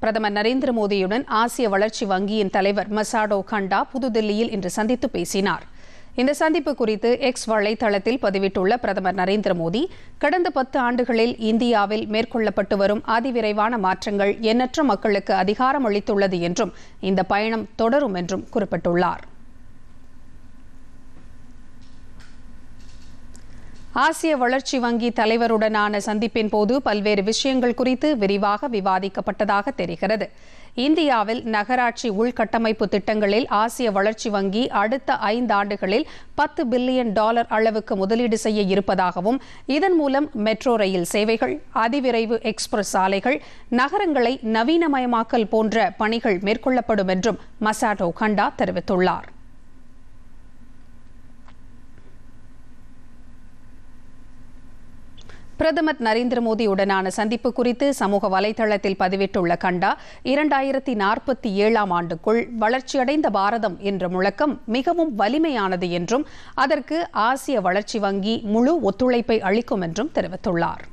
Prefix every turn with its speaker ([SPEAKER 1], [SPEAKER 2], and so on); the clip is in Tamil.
[SPEAKER 1] பிரதமர் நரேந்திர மோடியுடன் ஆசிய வளர்ச்சி வங்கியின் தலைவர் மசாடோ கண்டா புதுதில்லியில் இன்று சந்தித்து பேசினார். இந்த சந்திப்பு குறித்து எக்ஸ் வலைதளத்தில் பதிவிட்டுள்ள பிரதமர் நரேந்திர மோடி கடந்த பத்து ஆண்டுகளில் இந்தியாவில் மேற்கொள்ளப்பட்டு வரும் அதிவிரைவான மாற்றங்கள் எண்ணற்ற மக்களுக்கு அதிகாரம் அளித்துள்ளது என்றும் இந்த பயணம் தொடரும் என்றும் குறிப்பிட்டுள்ளார். ஆசிய வளர்ச்சி வங்கி தலைவருடனான சந்திப்பின் போது பல்வேறு விஷயங்கள் குறித்து விரிவாக விவாதிக்கப்பட்டதாக தெரிகிறது. இந்தியாவில் நகராட்சி உள்கட்டமைப்பு திட்டங்களில் ஆசிய வளர்ச்சி வங்கி அடுத்த ஐந்து ஆண்டுகளில் பத்து பில்லியன் டாலர் அளவுக்கு முதலீடு செய்ய இருப்பதாகவும் இதன் மூலம் மெட்ரோ ரயில் சேவைகள் அதிவிரைவு எக்ஸ்பிரஸ் சாலைகள் நகரங்களை நவீனமயமாக்கல் போன்ற பணிகள் மேற்கொள்ளப்படும் என்றும் மசாட்டோ கண்டா தெரிவித்துள்ளார். பிரதமர் நரேந்திர மோடியுடனான சந்திப்பு குறித்து சமூக வலைதளத்தில் பதிவிட்டுள்ள கண்டா இரண்டாயிரத்தி நாற்பத்தி ஏழாம் ஆண்டுக்குள் வளர்ச்சியடைந்த பாரதம் என்ற முழக்கம் மிகவும் வலிமையானது என்றும் அதற்கு ஆசிய வளர்ச்சி வங்கி முழு ஒத்துழைப்பை அளிக்கும் என்றும் தெரிவித்துள்ளார்.